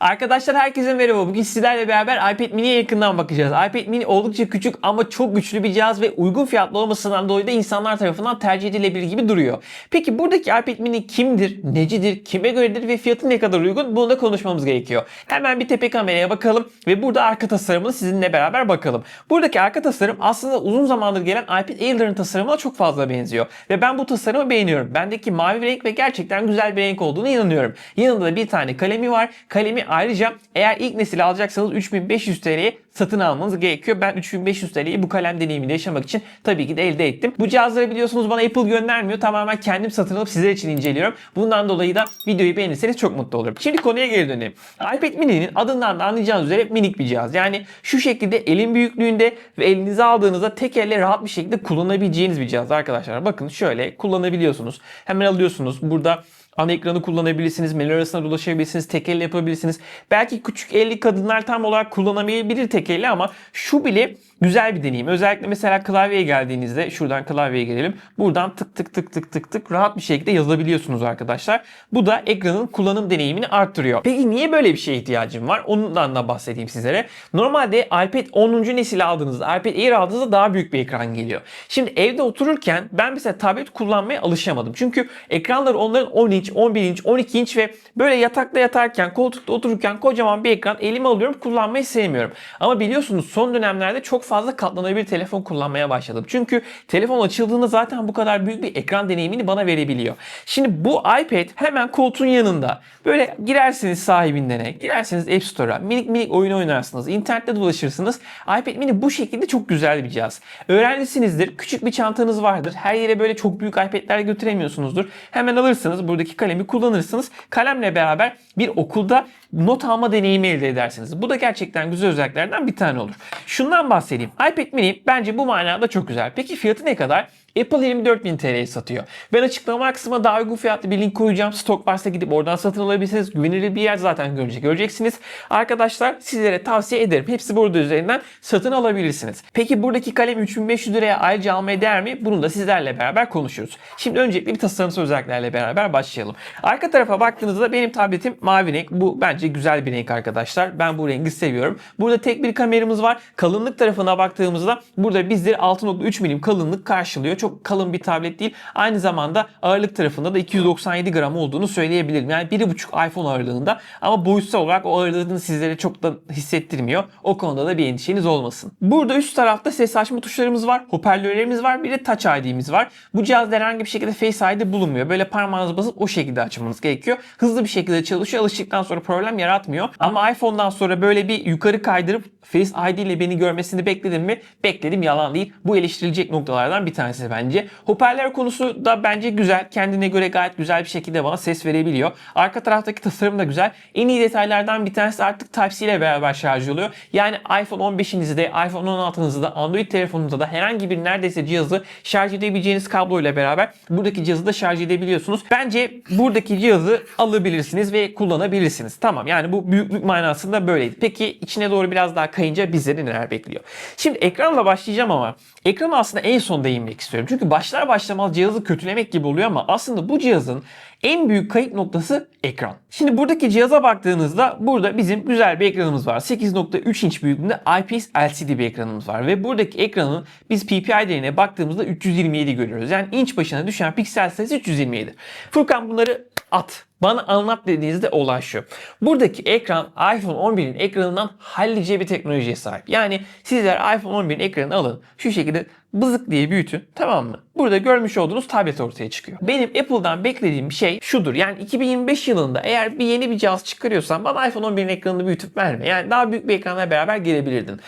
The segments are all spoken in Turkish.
Arkadaşlar herkese merhaba. Bugün sizlerle beraber iPad mini'ye yakından bakacağız. iPad mini oldukça küçük ama çok güçlü bir cihaz ve uygun fiyatlı olmasından dolayı da insanlar tarafından tercih edilebilir gibi duruyor. Peki buradaki iPad mini kimdir, necidir, kime göredir ve fiyatı ne kadar uygun bunu da konuşmamız gerekiyor. Hemen bir tepe kameraya bakalım ve burada arka tasarımını sizinle beraber bakalım. Buradaki arka tasarım aslında uzun zamandır gelen iPad Air'ların tasarımına çok fazla benziyor. Ve ben bu tasarımı beğeniyorum. Bendeki mavi renk ve gerçekten güzel bir renk olduğunu inanıyorum. Yanında da bir tane kalemi var. Kalemi ayrıca eğer ilk nesil alacaksanız 3500 TL'ye satın almanız gerekiyor. Ben 3500 TL'yi bu kalem deneyimini yaşamak için tabii ki de elde ettim. Bu cihazları biliyorsunuz bana Apple göndermiyor. Tamamen kendim satın alıp sizler için inceliyorum. Bundan dolayı da videoyu beğenirseniz çok mutlu olurum. Şimdi konuya geri dönelim. iPad mini'nin adından da anlayacağınız üzere minik bir cihaz. Yani şu şekilde elin büyüklüğünde ve elinize aldığınızda tek elle rahat bir şekilde kullanabileceğiniz bir cihaz arkadaşlar. Bakın şöyle kullanabiliyorsunuz. Hemen alıyorsunuz. Burada Ana ekranı kullanabilirsiniz, menü arasında dolaşabilirsiniz, tek elle yapabilirsiniz. Belki küçük elli kadınlar tam olarak kullanamayabilir tek elle ama şu bile güzel bir deneyim. Özellikle mesela klavyeye geldiğinizde şuradan klavyeye gelelim. Buradan tık tık tık tık tık tık rahat bir şekilde yazabiliyorsunuz arkadaşlar. Bu da ekranın kullanım deneyimini arttırıyor. Peki niye böyle bir şeye ihtiyacım var? Ondan da bahsedeyim sizlere. Normalde iPad 10. nesil aldığınızda, iPad Air aldığınızda daha büyük bir ekran geliyor. Şimdi evde otururken ben mesela tablet kullanmaya alışamadım. Çünkü ekranları onların 10 inç, 11 inç, 12 inç ve böyle yatakta yatarken, koltukta otururken kocaman bir ekran elime alıyorum kullanmayı sevmiyorum. Ama biliyorsunuz son dönemlerde çok fazla katlanabilir telefon kullanmaya başladım. Çünkü telefon açıldığında zaten bu kadar büyük bir ekran deneyimini bana verebiliyor. Şimdi bu iPad hemen koltuğun yanında. Böyle girersiniz sahibinden, girersiniz App Store'a, minik minik oyun oynarsınız, internette dolaşırsınız. iPad mini bu şekilde çok güzel bir cihaz. Öğrencisinizdir, küçük bir çantanız vardır. Her yere böyle çok büyük iPad'ler götüremiyorsunuzdur. Hemen alırsınız, buradaki kalemi kullanırsınız. Kalemle beraber bir okulda not alma deneyimi elde edersiniz. Bu da gerçekten güzel özelliklerden bir tane olur. Şundan bahsedeyim. iPad mini bence bu manada çok güzel. Peki fiyatı ne kadar? Apple 24.000 TL'ye satıyor. Ben açıklama kısmına daha uygun fiyatlı bir link koyacağım. Stok varsa gidip oradan satın alabilirsiniz. Güvenilir bir yer zaten görecek, göreceksiniz. Arkadaşlar sizlere tavsiye ederim. Hepsi burada üzerinden satın alabilirsiniz. Peki buradaki kalem 3500 liraya ayrıca almaya değer mi? Bunu da sizlerle beraber konuşuruz. Şimdi öncelikle bir tasarımsal özelliklerle beraber başlayalım. Arka tarafa baktığınızda benim tabletim mavi renk. Bu bence güzel bir renk arkadaşlar. Ben bu rengi seviyorum. Burada tek bir kameramız var. Kalınlık tarafına baktığımızda burada bizleri 6.3 milim kalınlık karşılıyor. Çok kalın bir tablet değil. Aynı zamanda ağırlık tarafında da 297 gram olduğunu söyleyebilirim. Yani 1.5 iPhone ağırlığında ama boyutsal olarak o ağırlığını sizlere çok da hissettirmiyor. O konuda da bir endişeniz olmasın. Burada üst tarafta ses açma tuşlarımız var. Hoparlörlerimiz var. Bir de Touch ID'miz var. Bu cihazda herhangi bir şekilde Face ID bulunmuyor. Böyle parmağınızı basıp o şekilde açmanız gerekiyor. Hızlı bir şekilde çalışıyor. Alıştıktan sonra problem yaratmıyor. Ama iPhone'dan sonra böyle bir yukarı kaydırıp Face ID ile beni görmesini bekledim mi? Bekledim yalan değil. Bu eleştirilecek noktalardan bir tanesi bence. Hoparlör konusu da bence güzel. Kendine göre gayet güzel bir şekilde bana ses verebiliyor. Arka taraftaki tasarım da güzel. En iyi detaylardan bir tanesi artık Type-C ile beraber şarj oluyor. Yani iPhone 15'inizde, iPhone 16'nızda, Android telefonunuzda da herhangi bir neredeyse cihazı şarj edebileceğiniz kablo ile beraber buradaki cihazı da şarj edebiliyorsunuz. Bence buradaki cihazı alabilirsiniz ve kullanabilirsiniz. Tamam yani bu büyüklük manasında böyleydi. Peki içine doğru biraz daha kayınca bizleri neler bekliyor? Şimdi ekranla başlayacağım ama ekranı aslında en son değinmek istiyorum. Çünkü başlar başlamaz cihazı kötülemek gibi oluyor ama aslında bu cihazın en büyük kayıp noktası ekran. Şimdi buradaki cihaza baktığınızda burada bizim güzel bir ekranımız var. 8.3 inç büyüklüğünde IPS LCD bir ekranımız var. Ve buradaki ekranın biz PPI değerine baktığımızda 327 görüyoruz. Yani inç başına düşen piksel sayısı 327. Furkan bunları at. Bana anlat dediğinizde olay şu. Buradaki ekran iPhone 11'in ekranından hallice bir teknolojiye sahip. Yani sizler iPhone 11'in ekranını alın. Şu şekilde bızık diye büyütün. Tamam mı? Burada görmüş olduğunuz tablet ortaya çıkıyor. Benim Apple'dan beklediğim şey şudur. Yani 2025 yılında eğer bir yeni bir cihaz çıkarıyorsan bana iPhone 11'in ekranını büyütüp verme. Yani daha büyük bir ekranla beraber gelebilirdin.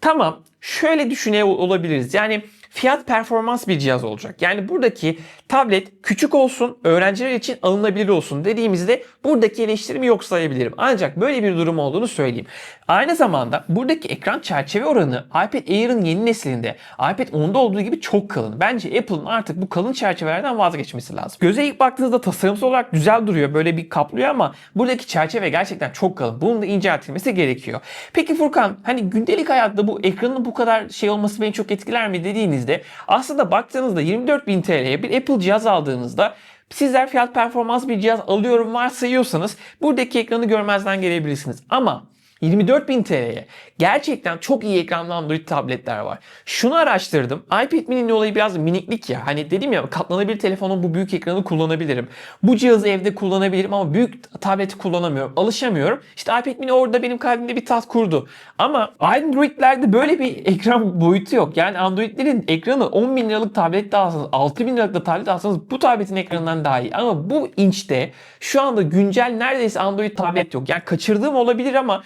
Tamam şöyle düşüne olabiliriz. Yani fiyat performans bir cihaz olacak. Yani buradaki tablet küçük olsun, öğrenciler için alınabilir olsun dediğimizde buradaki eleştirimi yok sayabilirim. Ancak böyle bir durum olduğunu söyleyeyim. Aynı zamanda buradaki ekran çerçeve oranı iPad Air'ın yeni neslinde iPad 10'da olduğu gibi çok kalın. Bence Apple'ın artık bu kalın çerçevelerden vazgeçmesi lazım. Göze ilk baktığınızda tasarımsal olarak güzel duruyor. Böyle bir kaplıyor ama buradaki çerçeve gerçekten çok kalın. Bunun da inceltilmesi gerekiyor. Peki Furkan hani gündelik hayatta bu ekranın bu kadar şey olması beni çok etkiler mi dediğinizde aslında baktığınızda 24.000 TL'ye bir Apple cihaz aldığınızda Sizler fiyat performans bir cihaz alıyorum varsayıyorsanız buradaki ekranı görmezden gelebilirsiniz. Ama 24.000 TL'ye gerçekten çok iyi ekranlı Android tabletler var. Şunu araştırdım. iPad mini'nin olayı biraz miniklik ya. Hani dedim ya katlanabilir telefonun bu büyük ekranı kullanabilirim. Bu cihazı evde kullanabilirim ama büyük tableti kullanamıyorum. Alışamıyorum. İşte iPad mini orada benim kalbimde bir tat kurdu. Ama Android'lerde böyle bir ekran boyutu yok. Yani Android'lerin ekranı 10 bin liralık tablet de alsanız, 6 bin liralık da tablet alsanız bu tabletin ekranından daha iyi. Ama bu inçte şu anda güncel neredeyse Android tablet yok. Yani kaçırdığım olabilir ama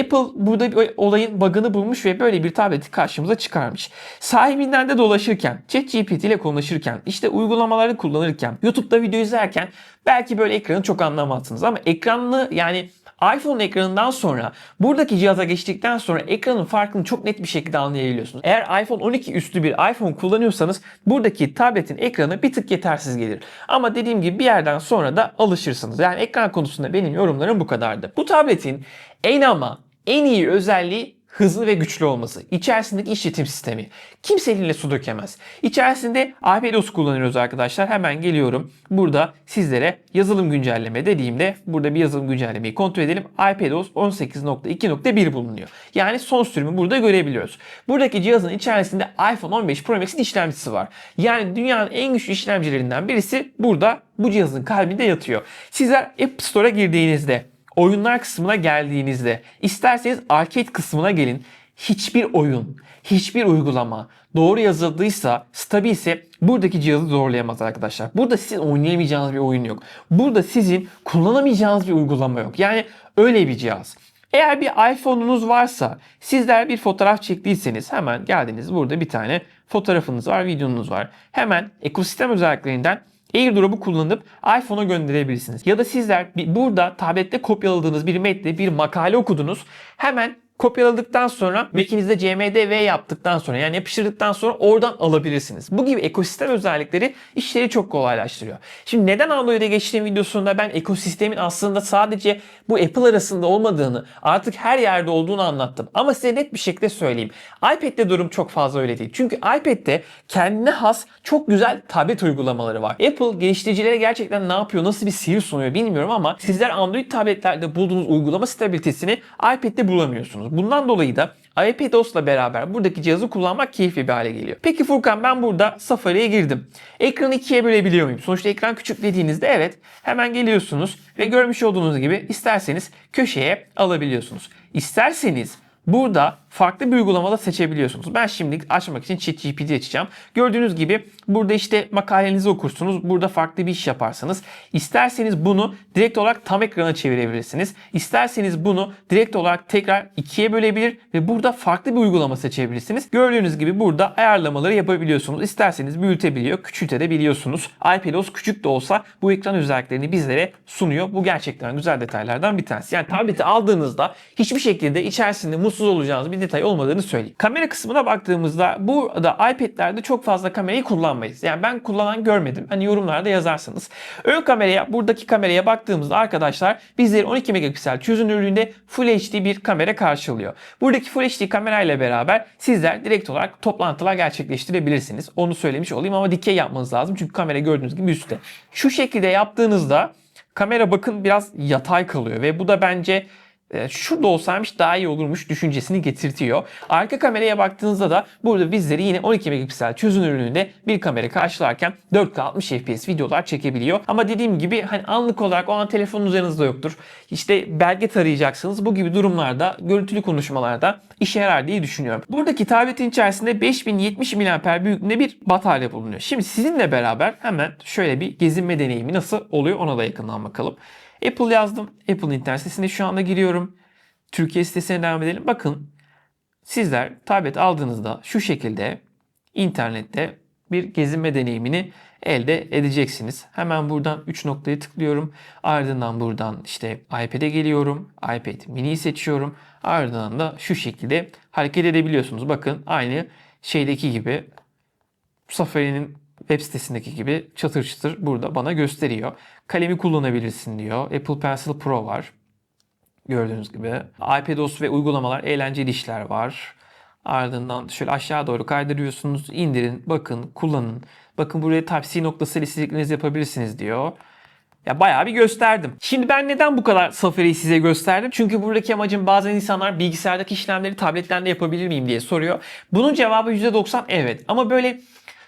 Apple burada bir olayın bug'ını bulmuş ve böyle bir tableti karşımıza çıkarmış. Sahibinden de dolaşırken, ChatGPT ile konuşurken, işte uygulamaları kullanırken, YouTube'da video izlerken belki böyle ekranı çok anlamazsınız ama ekranlı yani iPhone ekranından sonra buradaki cihaza geçtikten sonra ekranın farkını çok net bir şekilde anlayabiliyorsunuz. Eğer iPhone 12 üstü bir iPhone kullanıyorsanız buradaki tabletin ekranı bir tık yetersiz gelir. Ama dediğim gibi bir yerden sonra da alışırsınız. Yani ekran konusunda benim yorumlarım bu kadardı. Bu tabletin en ama en iyi özelliği hızlı ve güçlü olması. İçerisindeki işletim sistemi. Kimse eline su dökemez. İçerisinde iPadOS kullanıyoruz arkadaşlar. Hemen geliyorum. Burada sizlere yazılım güncelleme dediğimde burada bir yazılım güncellemeyi kontrol edelim. iPadOS 18.2.1 bulunuyor. Yani son sürümü burada görebiliyoruz. Buradaki cihazın içerisinde iPhone 15 Pro Max'in işlemcisi var. Yani dünyanın en güçlü işlemcilerinden birisi burada bu cihazın kalbinde yatıyor. Sizler App Store'a girdiğinizde oyunlar kısmına geldiğinizde isterseniz arcade kısmına gelin. Hiçbir oyun, hiçbir uygulama doğru yazıldıysa, stabilse buradaki cihazı zorlayamaz arkadaşlar. Burada sizin oynayamayacağınız bir oyun yok. Burada sizin kullanamayacağınız bir uygulama yok. Yani öyle bir cihaz. Eğer bir iPhone'unuz varsa, sizler bir fotoğraf çektiyseniz hemen geldiniz. Burada bir tane fotoğrafınız var, videonuz var. Hemen ekosistem özelliklerinden AirDrop'u kullanıp iPhone'a gönderebilirsiniz. Ya da sizler burada tablette kopyaladığınız bir metni, bir makale okudunuz. Hemen kopyaladıktan sonra Mac'inizde CMDV yaptıktan sonra yani yapıştırdıktan sonra oradan alabilirsiniz. Bu gibi ekosistem özellikleri işleri çok kolaylaştırıyor. Şimdi neden Android'e geçtiğim videosunda ben ekosistemin aslında sadece bu Apple arasında olmadığını artık her yerde olduğunu anlattım. Ama size net bir şekilde söyleyeyim. iPad'de durum çok fazla öyle değil. Çünkü iPad'de kendine has çok güzel tablet uygulamaları var. Apple geliştiricilere gerçekten ne yapıyor, nasıl bir sihir sunuyor bilmiyorum ama sizler Android tabletlerde bulduğunuz uygulama stabilitesini iPad'de bulamıyorsunuz. Bundan dolayı da iPadOS'la beraber buradaki cihazı kullanmak keyifli bir hale geliyor. Peki Furkan ben burada Safari'ye girdim. Ekranı ikiye bölebiliyor muyum? Sonuçta ekran küçük dediğinizde evet hemen geliyorsunuz ve görmüş olduğunuz gibi isterseniz köşeye alabiliyorsunuz. İsterseniz Burada farklı bir uygulamada seçebiliyorsunuz. Ben şimdi açmak için ChatGPT açacağım. Gördüğünüz gibi burada işte makalenizi okursunuz. Burada farklı bir iş yaparsınız. İsterseniz bunu direkt olarak tam ekrana çevirebilirsiniz. İsterseniz bunu direkt olarak tekrar ikiye bölebilir ve burada farklı bir uygulama seçebilirsiniz. Gördüğünüz gibi burada ayarlamaları yapabiliyorsunuz. İsterseniz büyütebiliyor, küçültebiliyorsunuz. iPadOS küçük de olsa bu ekran özelliklerini bizlere sunuyor. Bu gerçekten güzel detaylardan bir tanesi. Yani tableti aldığınızda hiçbir şekilde içerisinde mutsuz olacağınız bir detay olmadığını söyleyeyim. Kamera kısmına baktığımızda burada iPad'lerde çok fazla kamerayı kullanmayız. Yani ben kullanan görmedim. Hani yorumlarda yazarsınız. Ön kameraya, buradaki kameraya baktığımızda arkadaşlar bizleri 12 megapiksel çözünürlüğünde Full HD bir kamera karşılıyor. Buradaki Full HD kamerayla beraber sizler direkt olarak toplantılar gerçekleştirebilirsiniz. Onu söylemiş olayım ama dikey yapmanız lazım. Çünkü kamera gördüğünüz gibi üstte. Şu şekilde yaptığınızda kamera bakın biraz yatay kalıyor ve bu da bence şurada olsaymış daha iyi olurmuş düşüncesini getirtiyor. Arka kameraya baktığınızda da burada bizleri yine 12 megapiksel çözünürlüğünde bir kamera karşılarken 4K 60 FPS videolar çekebiliyor. Ama dediğim gibi hani anlık olarak o an telefonun üzerinizde yoktur. İşte belge tarayacaksınız. Bu gibi durumlarda görüntülü konuşmalarda işe yarar diye düşünüyorum. Buradaki tabletin içerisinde 5070 mAh büyüklüğünde bir batarya bulunuyor. Şimdi sizinle beraber hemen şöyle bir gezinme deneyimi nasıl oluyor ona da yakından bakalım. Apple yazdım. Apple internet sitesine şu anda giriyorum. Türkiye sitesine devam edelim. Bakın sizler tablet aldığınızda şu şekilde internette bir gezinme deneyimini elde edeceksiniz. Hemen buradan 3 noktayı tıklıyorum. Ardından buradan işte iPad'e geliyorum. iPad mini'yi seçiyorum. Ardından da şu şekilde hareket edebiliyorsunuz. Bakın aynı şeydeki gibi Safari'nin web sitesindeki gibi çatır çatır burada bana gösteriyor. Kalemi kullanabilirsin diyor. Apple Pencil Pro var. Gördüğünüz gibi. iPadOS ve uygulamalar, eğlenceli işler var. Ardından şöyle aşağı doğru kaydırıyorsunuz. indirin, bakın, kullanın. Bakın buraya Type-C noktası istediklerinizi yapabilirsiniz diyor. Ya bayağı bir gösterdim. Şimdi ben neden bu kadar Safari'yi size gösterdim? Çünkü buradaki amacım bazen insanlar bilgisayardaki işlemleri tabletten de yapabilir miyim diye soruyor. Bunun cevabı %90 evet. Ama böyle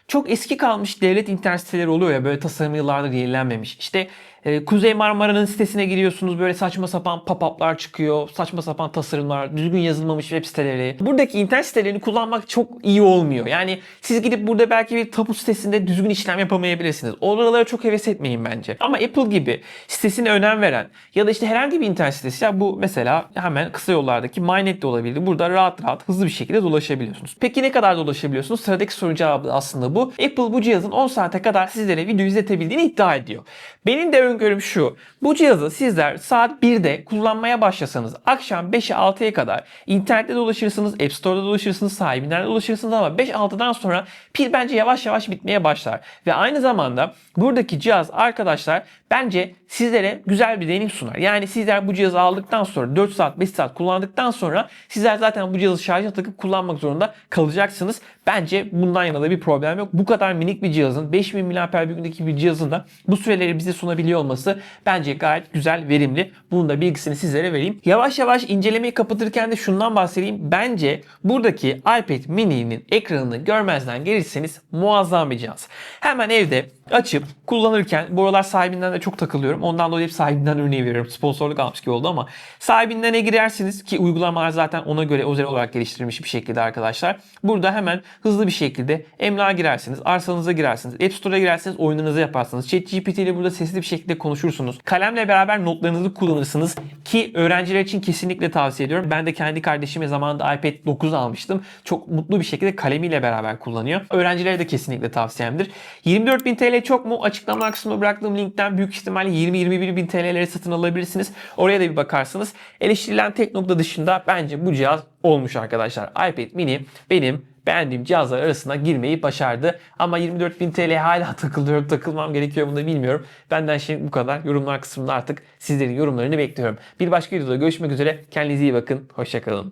çok eski kalmış devlet internet siteleri oluyor ya böyle tasarım yıllardır yenilenmemiş. İşte e, Kuzey Marmara'nın sitesine giriyorsunuz böyle saçma sapan pop-up'lar çıkıyor. Saçma sapan tasarımlar, düzgün yazılmamış web siteleri. Buradaki internet sitelerini kullanmak çok iyi olmuyor. Yani siz gidip burada belki bir tapu sitesinde düzgün işlem yapamayabilirsiniz. Oralara çok heves etmeyin bence. Ama Apple gibi sitesine önem veren ya da işte herhangi bir internet sitesi ya bu mesela hemen kısa yollardaki MyNet de olabilir. Burada rahat rahat hızlı bir şekilde dolaşabiliyorsunuz. Peki ne kadar dolaşabiliyorsunuz? Sıradaki soru cevabı aslında bu. Apple bu cihazın 10 saate kadar sizlere video izletebildiğini iddia ediyor. Benim de öngörüm şu. Bu cihazı sizler saat 1'de kullanmaya başlasanız akşam 5'e 6'ya kadar internette dolaşırsınız, App Store'da dolaşırsınız, sahibinden dolaşırsınız ama 5-6'dan sonra pil bence yavaş yavaş bitmeye başlar. Ve aynı zamanda buradaki cihaz arkadaşlar bence sizlere güzel bir deneyim sunar. Yani sizler bu cihazı aldıktan sonra 4 saat 5 saat kullandıktan sonra sizler zaten bu cihazı şarja takıp kullanmak zorunda kalacaksınız. Bence bundan yana da bir problem yok. Bu kadar minik bir cihazın 5000 mAh büyüklüğündeki bir cihazın da bu süreleri bize sunabiliyor olması bence gayet güzel, verimli. Bunun da bilgisini sizlere vereyim. Yavaş yavaş incelemeyi kapatırken de şundan bahsedeyim. Bence buradaki iPad mini'nin ekranını görmezden gelirseniz muazzam bir cihaz. Hemen evde açıp kullanırken bu aralar sahibinden de çok takılıyorum. Ondan dolayı hep sahibinden örneği veriyorum. Sponsorluk almış gibi oldu ama sahibinden ne girersiniz ki uygulamalar zaten ona göre özel olarak geliştirilmiş bir şekilde arkadaşlar. Burada hemen hızlı bir şekilde emlağa girersiniz, arsanıza girersiniz, App Store'a girersiniz, oyunlarınızı yaparsınız. ChatGPT ile burada sesli bir şekilde konuşursunuz. Kalemle beraber notlarınızı kullanırsınız ki öğrenciler için kesinlikle tavsiye ediyorum. Ben de kendi kardeşime zamanında iPad 9 almıştım. Çok mutlu bir şekilde kalemiyle beraber kullanıyor. Öğrencilere de kesinlikle tavsiyemdir. 24.000 TL çok mu? Açıklama kısmına bıraktığım linkten büyük ihtimalle 20-21 bin TL'lere satın alabilirsiniz. Oraya da bir bakarsınız. Eleştirilen tek nokta dışında bence bu cihaz olmuş arkadaşlar. iPad mini benim beğendiğim cihazlar arasına girmeyi başardı. Ama 24.000 TL hala takılıyorum. Takılmam gerekiyor bunu da bilmiyorum. Benden şimdi bu kadar. Yorumlar kısmında artık sizlerin yorumlarını bekliyorum. Bir başka videoda görüşmek üzere. Kendinize iyi bakın. Hoşçakalın.